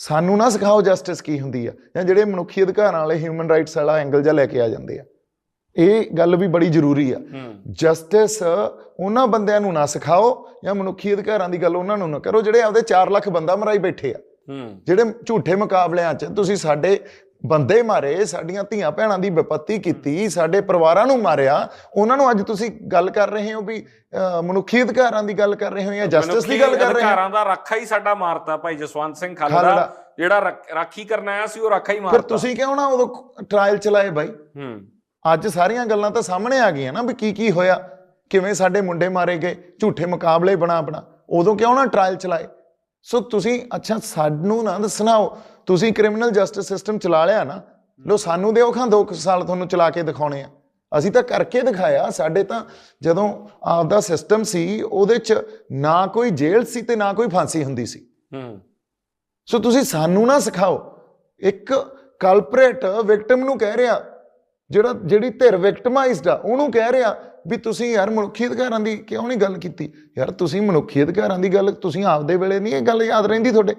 ਸਾਨੂੰ ਨਾ ਸਿਖਾਓ ਜਸਟਿਸ ਕੀ ਹੁੰਦੀ ਆ। ਜਾਂ ਜਿਹੜੇ ਮਨੁੱਖੀ ਅਧਿਕਾਰਾਂ ਵਾਲੇ ਹਿਊਮਨ ਰਾਈਟਸ ਵਾਲਾ ਐਂਗਲ ਜਾਂ ਲੈ ਕੇ ਆ ਜਾਂਦੇ ਆ। ਇਹ ਗੱਲ ਵੀ ਬੜੀ ਜ਼ਰੂਰੀ ਆ। ਜਸਟਿਸ ਉਹਨਾਂ ਬੰਦਿਆਂ ਨੂੰ ਨਾ ਸਿਖਾਓ ਜਾਂ ਮਨੁੱਖੀ ਅਧਿਕਾਰਾਂ ਦੀ ਗੱਲ ਉਹਨਾਂ ਨੂੰ ਨਾ ਕਰੋ ਜਿਹੜੇ ਆਪਦੇ 4 ਲੱਖ ਬੰਦਾ ਮਰਾਈ ਬੈਠੇ ਆ। ਜਿਹੜੇ ਝੂਠੇ ਮੁਕਾਬਲਿਆਂ 'ਚ ਤੁਸੀਂ ਸਾਡੇ ਬੰਦੇ ਮਾਰੇ ਸਾਡੀਆਂ ਧੀਆਂ ਭੈਣਾਂ ਦੀ ਵਿਪੱਤੀ ਕੀਤੀ ਸਾਡੇ ਪਰਿਵਾਰਾਂ ਨੂੰ ਮਾਰਿਆ। ਉਹਨਾਂ ਨੂੰ ਅੱਜ ਤੁਸੀਂ ਗੱਲ ਕਰ ਰਹੇ ਹੋ ਵੀ ਮਨੁੱਖੀ ਅਧਿਕਾਰਾਂ ਦੀ ਗੱਲ ਕਰ ਰਹੇ ਹੋ ਜਾਂ ਜਸਟਿਸ ਦੀ ਗੱਲ ਕਰ ਰਹੇ ਹੋ? ਅਧਿਕਾਰਾਂ ਦਾ ਰਾਖਾ ਹੀ ਸਾਡਾ ਮਾਰਤਾ ਭਾਈ ਜਸਵੰਤ ਸਿੰਘ ਖਾਲੜਾ। ਜਿਹੜਾ ਰੱਖ- ਕਰਨ ਆਇਆ ਸੀ ਉਹ ਰਾਖਾ ਹੀ ਫਿਰ ਮਾਰਤਾ। ਤੁਸੀਂ ਕਿਉਂ ਨਾ ਉਦੋਂ ਟ੍ਰਾਇਲ ਚਲਾਏ ਬਾਈ? ਹੂੰ। ਅੱਜ ਸਾਰੀਆਂ ਗੱਲਾਂ ਤਾਂ ਸਾਹਮਣੇ ਆ ਗਈਆਂ ਨਾ ਵੀ ਕੀ ਕੀ ਹੋਇਆ ਕਿਵੇਂ ਸਾਡੇ ਮੁੰਡੇ ਮਾਰੇ ਗਏ ਝੂਠੇ ਮੁਕਾਬਲੇ ਬਣਾ ਬਣਾ ਉਦੋਂ ਕਿਉਂ ਨਾ ਟ੍ਰਾਇਲ ਚਲਾਏ? ਸੋ ਤੁਸੀਂ ਅੱਛਾ ਸਾਨੂੰ ਨਾ ਸੁਣਾਓ ਤੁਸੀਂ ਕ੍ਰਿਮੀਨਲ ਜਸਟਿਸ ਸਿਸਟਮ ਚਲਾ ਲਿਆ ਨਾ ਲੋ ਸਾਨੂੰ ਦਿਓ ਖਾਂ 2 ਸਾਲ ਤੁਹਾਨੂੰ ਚਲਾ ਕੇ ਦਿਖਾਉਣੇ ਆ। ਅਸੀਂ ਤਾਂ ਕਰਕੇ ਦਿਖਾਇਆ ਸਾਡੇ ਤਾਂ ਜਦੋਂ ਆਪਦਾ ਸਿਸਟਮ ਸੀ ਉਹਦੇ ਚ ਨਾ ਕੋਈ ਜੇਲ੍ਹ ਸੀ ਤੇ ਨਾ ਕੋਈ ਫਾਂਸੀ ਹੁੰਦੀ ਸੀ। ਹੂੰ। ਸੋ ਤੁਸੀਂ ਸਾਨੂੰ ਨਾ ਸਿਖਾਓ ਇੱਕ ਕਲਪਰੇਟ ਵਿਕਟਮ ਨੂੰ ਕਹਿ ਰਿਹਾ ਜਿਹੜਾ ਜਿਹੜੀ ਧਿਰ ਵਿਕਟਮਾਈਜ਼ਡ ਆ ਉਹਨੂੰ ਕਹਿ ਰਿਹਾ ਵੀ ਤੁਸੀਂ ਯਾਰ ਮਨੁੱਖੀ ਅਧਿਕਾਰਾਂ ਦੀ ਕਿਉਂ ਨਹੀਂ ਗੱਲ ਕੀਤੀ? ਯਾਰ ਤੁਸੀਂ ਮਨੁੱਖੀ ਅਧਿਕਾਰਾਂ ਦੀ ਗੱਲ ਤੁਸੀਂ ਆਪਦੇ ਵੇਲੇ ਨਹੀਂ ਇਹ ਗੱਲ ਯਾਦ ਰਹਿੰਦੀ ਤੁਹਾਡੇ?